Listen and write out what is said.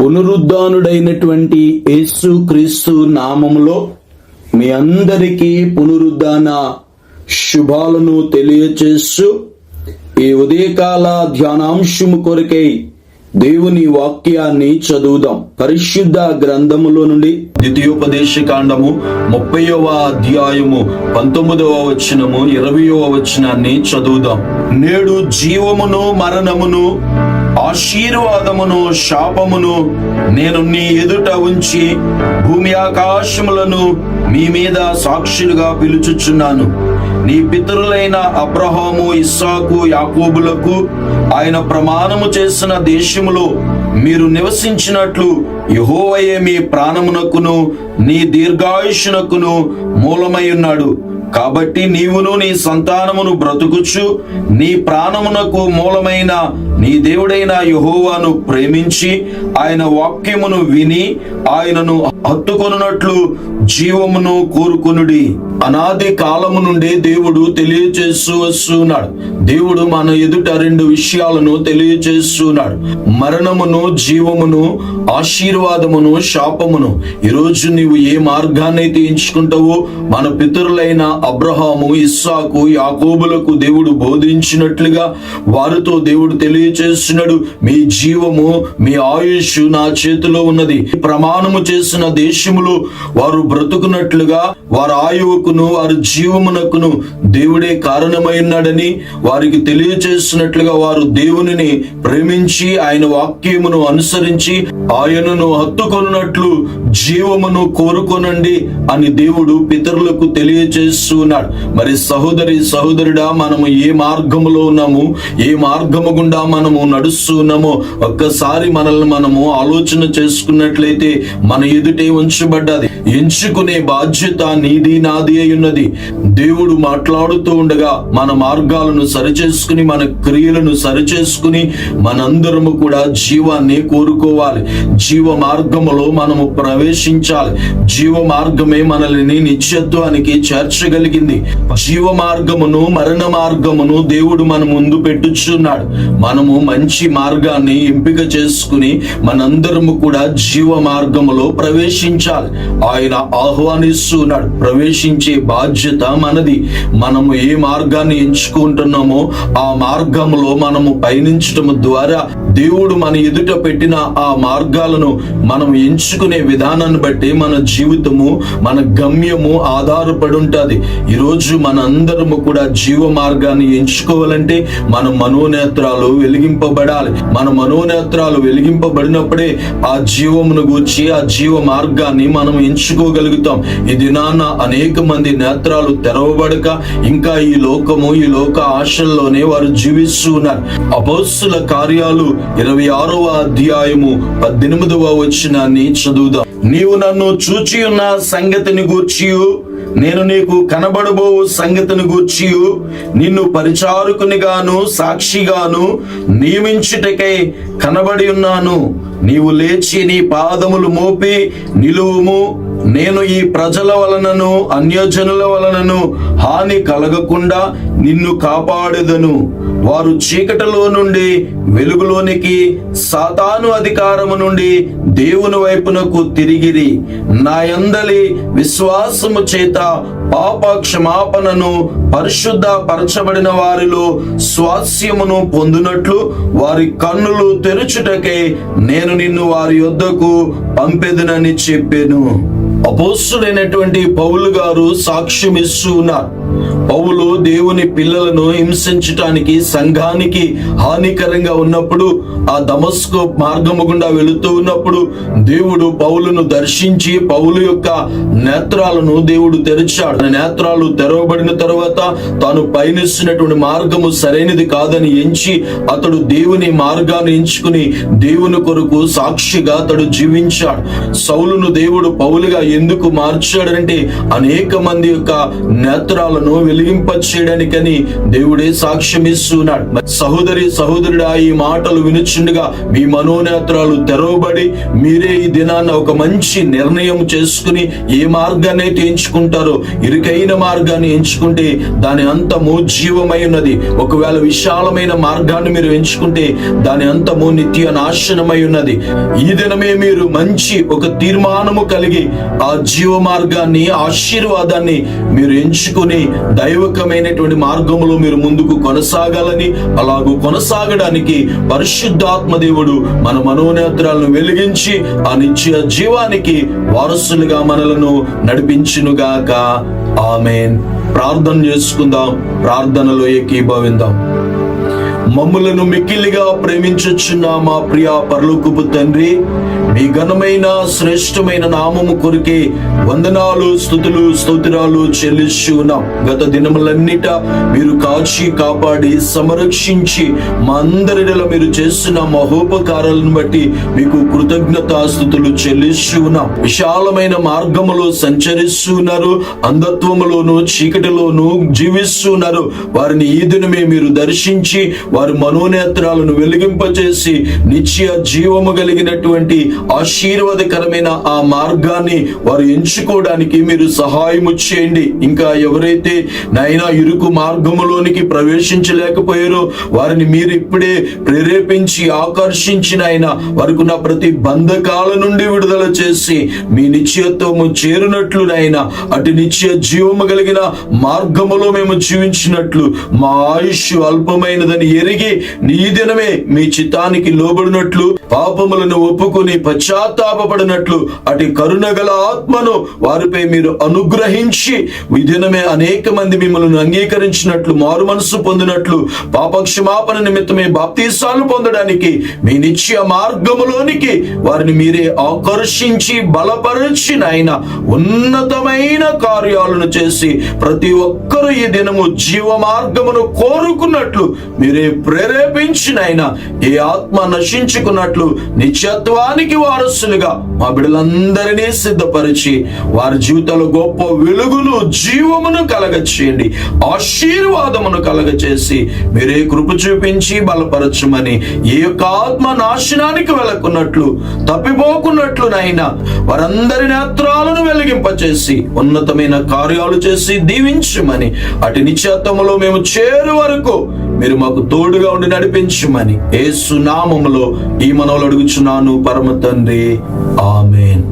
పునరుద్ధానుడైనటువంటి యేసు క్రీస్తు నామములో మీ అందరికీ పునరుద్ధాన శుభాలను తెలియచేస్తూ ఈ ఉదయకాల ధ్యానాంశము కొరకై దేవుని వాక్యాన్ని చదువుదాం. పరిశుద్ధ గ్రంథములో నుండి ద్వితీయోపదేశ కాండము ముప్పైవ అధ్యాయము పంతొమ్మిదవ వచనము ఇరవయవ వచనాన్ని చదువుదాం. నేడు జీవమును మరణమును ఆశీర్వాదమును శాపమును నేను నీ ఎదుట ఉంచి భూమి ఆకాశములను మీ మీద సాక్షులుగా పిలుచుచున్నాను. నీ పితరులైన అబ్రహాము ఇస్సాకు యాకోబులకు ఆయన ప్రమాణము చేసిన దేశములో మీరు నివసించినట్లు యహోవయే మీ ప్రాణమునకును నీ దీర్ఘాయుషునకును మూలమై ఉన్నాడు. కాబట్టి నీవును నీ సంతానమును బ్రతుకుచు నీ ప్రాణమునకు మూలమైన నీ దేవుడైన యహోవాను ప్రేమించి ఆయన వాక్యమును విని ఆయనను హత్తుకొనున్నట్లు జీవమును కోరుకొనుడి. అనాది కాలము నుండి దేవుడు తెలియచేస్తూ వస్తున్నాడు దేవుడు మన ఎదుట రెండు విషయాలను తెలియచేస్తున్నాడు మరణమును జీవమును ఆశీర్వాదమును శాపమును. ఈరోజు నీవు ఏ మార్గాన్ని అయితే ఎంచుకుంటావో మన పితరులైన అబ్రహాము ఇస్సాకు యాకోబులకు దేవుడు బోధించినట్లుగా వారితో దేవుడు తెలియచేస్తున్నాడు మీ జీవము మీ ఆయుష్ నా చేతిలో ఉన్నది. ప్రమాణము చేసిన దేశములో వారు బ్రతుకున్నట్లుగా వారి ఆయువుకును వారి జీవమునకును దేవుడే కారణమై ఉన్నాడని వారికి తెలియచేస్తున్నట్లుగా వారు దేవునిని ప్రేమించి ఆయన వాక్యమును అనుసరించి ఆయనను హత్తుకొనున్నట్లు జీవమును కోరుకొనండి అని దేవుడు పితరులకు తెలియచేస్తున్నాడు మరి సహోదరి సహోదరుడా మనము ఏ మార్గములో ఉన్నాము? ఏ మార్గము గుండా మనము నడుస్తున్నామో ఒక్కసారి మనల్ని మనము ఆలోచన చేసుకున్నట్లయితే మన ఎదుటి ఉంచబడ్డది. ఎంచుకునే బాధ్యత నీది నాది అయి ఉన్నది. దేవుడు మాట్లాడుతూ ఉండగా మన మార్గాలను సరిచేసుకుని మన క్రియలను సరిచేసుకుని మనందరము కూడా జీవాన్ని కోరుకోవాలి. జీవ మార్గములో మనము ప్రవేశించాలి. జీవ మార్గమే మనల్ని నిత్యత్వానికి చేర్చగలిగింది. జీవ మార్గమును మరణ మార్గమును దేవుడు మన ముందు పెట్టుచున్నాడు. మనము మంచి మార్గాన్ని ఎంపిక చేసుకుని మనందరము కూడా జీవ మార్గములో ప్రవేశించాలి. ఆయన ఆహ్వానిస్తున్నాడు. ప్రవేశించే బాధ్యత మనది. మనము ఏ మార్గాన్ని ఎంచుకుంటున్నామో ఆ మార్గంలో మనము పయనించటం ద్వారా దేవుడు మన ఎదుట పెట్టిన ఆ మార్గాలను మనం ఎంచుకునే విధానాన్ని బట్టి మన జీవితము మన గమ్యము ఆధారపడి ఉంటుంది ఈరోజు మన అందరము కూడా జీవ మార్గాన్ని ఎంచుకోవాలంటే మన మనోనేత్రాలు వెలిగింపబడాలి. మన మనోనేత్రాలు వెలిగింపబడినప్పుడే ఆ జీవమును గూర్చి ఆ జీవ మార్గాన్ని మనం ఎంచుకోగలుగుతాం. ఈ దినాన అనేక మంది నేత్రాలు తెరవబడక ఇంకా ఈ లోకము ఈ లోక ఆశల్లోనే వారు జీవిస్తూ ఉన్నారు. అపోస్తుల కార్యాలు ఇరవై ఆరవ అధ్యాయము పద్దెనిమిదవ వచనాన్ని చదువుదాం. నీవు నన్ను చూచి ఉన్న సంగతిని గూర్చియు. నేను నీకు కనబడబో సంగతిని గూర్చియు. నిన్ను పరిచారకునిగాను సాక్షిగాను నియమించుటకై కనబడి ఉన్నాను. నీవు లేచి నీ పాదములు మోపి నిలువుము. నేను ఈ ప్రజల వలనను అన్యజనుల వలనను హాని కలగకుండా నిన్ను కాపాడెదను. వారు చీకటిలో నుండి వెలుగులోనికి సాతాను అధికారము నుండి దేవుని వైపునకు తిరిగిరి. నా ఎందలి విశ్వాసము చేత పాప క్షమాపణను పరిశుద్ధ పరచబడిన వారిలో స్వాస్యమును పొందినట్లు వారి కన్నులు తెరుచుటకే నేను నిన్ను వారి యొద్దకు పంపెదునని చెప్పాను. అపోస్తుడైనటువంటి పౌలు గారు సాక్ష్యం ఇస్తూ ఉన్నారు. పౌలు దేవుని పిల్లలను హింసించటానికి సంఘానికి హానికరంగా ఉన్నప్పుడు ఆ దమస్కో మార్గము గుండా వెళుతూ ఉన్నప్పుడు దేవుడు పౌలును దర్శించి పౌలు యొక్క నేత్రాలను దేవుడు తెరిచాడు. నేత్రాలు తెరవబడిన తర్వాత తాను పయనిస్తున్నటువంటి మార్గము సరైనది కాదని ఎంచి అతడు దేవుని మార్గాన్ని ఎంచుకుని దేవుని కొరకు సాక్షిగా అతడు జీవించాడు. సౌలును దేవుడు పౌలుగా ఎందుకు మార్చాడంటే అనేక మంది యొక్క నేత్రాలను వెలిగింప చేయడానికని దేవుడే సాక్ష్యం ఇస్తున్నాడు. సహోదరి సహోదరుడా ఈ మాటలు వినుచుండగా మీ మనోనేత్రాలు తెరవబడి మీరే ఈ దినాన్న ఒక మంచి నిర్ణయం చేసుకుని ఏ మార్గాన్ని అయితే ఎంచుకుంటారో ఇరుకైన మార్గాన్ని ఎంచుకుంటే దాని అంతము జీవమై ఉన్నది. ఒకవేళ విశాలమైన మార్గాన్ని మీరు ఎంచుకుంటే దాని అంతము నిత్య నాశనమై ఉన్నది. ఈ దినమే మీరు మంచి ఒక తీర్మానము కలిగి ఆ జీవ మార్గాన్ని ఆశీర్వాదాన్ని మీరు ఎంచుకుని దైవకమైనటువంటి మార్గములో మీరు ముందుకు కొనసాగాలని అలాగూ కొనసాగడానికి పరిశుద్ధాత్మ దేవుడు మన మనోనేత్రాలను వెలిగించి ఆ నిత్య జీవానికి వారసులుగా మనలను నడిపించునుగాక. ఆమెన్. ప్రార్థన చేసుకుందాం. ప్రార్థనలో ఏకీభవిందాం. మమ్ములను మిక్కిలిగా ప్రేమించుచున్న మా ప్రియ పరలోకపు తండ్రి మీ ఘనమైన శ్రేష్టమైన నామము కొరికే వందనాలు స్థుతులు స్తోత్రాలు చెల్లిస్తూ ఉన్నాం. గత దినములన్నిట మీరు కాచి కాపాడి సంరక్షించి మా అందరిలో మీరు చేస్తున్న మహోపకారాలను బట్టి మీకు కృతజ్ఞతాస్థుతులు చెల్లిస్తూ ఉన్నాం. విశాలమైన మార్గములో సంచరిస్తున్నారు అంధత్వములోను చీకటిలోను జీవిస్తున్నారు వారిని ఈ దినమే మీరు దర్శించి వారి మనోనేత్రాలను వెలిగింపచేసి నిత్య జీవము కలిగినటువంటి ఆశీర్వాదకరమైన ఆ మార్గాన్ని వారు ఎంచుకోవడానికి మీరు సహాయము చేయండి. ఇంకా ఎవరైతే నైనా ఇరుకు మార్గములోనికి ప్రవేశించలేకపోయారో వారిని మీరు ఇప్పుడే ప్రేరేపించి ఆకర్షించిన ఆయన వారికి ఉన్న ప్రతి బంధకాల నుండి విడుదల చేసి మీ నిశ్చయత్వం చేరినట్లు నాయన అటు నిత్య జీవము కలిగిన మార్గములో మేము జీవించినట్లు మా ఆయుష్ అల్పమైనదని ఎరిగి నీ దినమే మీ చిత్తానికి లోబడినట్లు పాపములను ఒప్పుకొని పశ్చాత్తాపడినట్లు అటు కరుణ గల ఆత్మను వారిపై మీరు అనుగ్రహించి ఈ దినమే అనేక మంది మిమ్మల్ని అంగీకరించినట్లు మారు మనసు పొందినట్లు పాపక్షమాపణ నిమిత్తమే బాప్తీసాలు పొందడానికి మీ నిత్య మార్గములోనికి వారిని మీరే ఆకర్షించి బలపరిచిన ఆయన ఉన్నతమైన కార్యాలను చేసి ప్రతి ఒక్కరూ ఈ దినము జీవ మార్గమును కోరుకున్నట్లు మీరే ప్రేరేపించిన ఆయన ఏ ఆత్మ నశించుకున్నట్లు నిత్యత్వానికి వారసులుగా మా బిడ్డలందరినీ సిద్ధపరిచి వారి జీవితంలో గొప్ప వెలుగును జీవమును కలగచేయండి. ఆశీర్వాదమును కలగచేసి మీరే కృప చూపించి బలపరచమని ఏ యొక్క ఆత్మ నాశనానికి వెళ్ళకున్నట్లు తప్పిపోకున్నట్లు నైనా వారందరి నేత్రాలను వెలిగింపచేసి ఉన్నతమైన కార్యాలు చేసి దీవించమని అటు నిత్యత్వములో మేము చేరు వరకు మీరు మాకు తోడుగా ఉండి నడిపించమని. ఏ సునామములో ఈ మనవులు అడుగుచున్నాను పరమ తండ్రి. ఆమెన్.